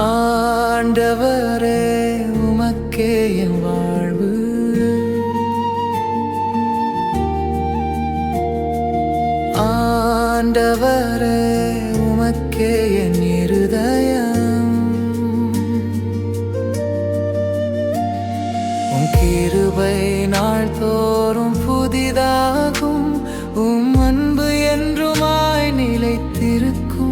ஆண்டவரே உமக்கே என் வாழ்வு. ஆண்டவரே உமக்கே என் இருதயம். உன் கிருபை நாள் தோறும் புதிதாகும். உம் அன்பு என்றுமாய் நிலைத்திருக்கும்.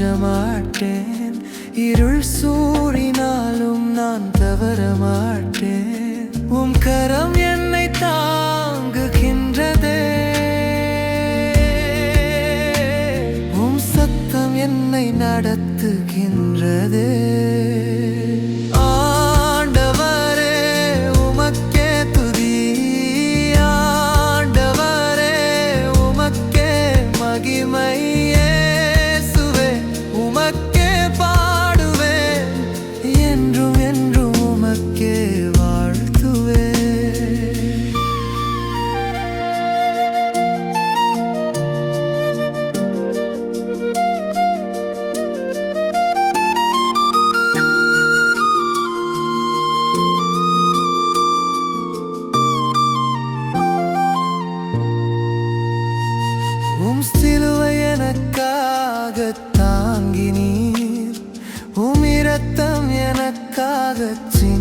அஞ்ச மாட்டேன். இருள் சூறினாலும் நான் தவற மாட்டேன். உம் கரம் என்னை தாங்குகின்றதே. உம் சத்தம் என்னை நடத்துகின்றதே. உம் சிலுவை எனக்காக தாங்கினீர். உம் இரத்தம் எனக்காக சிந்தி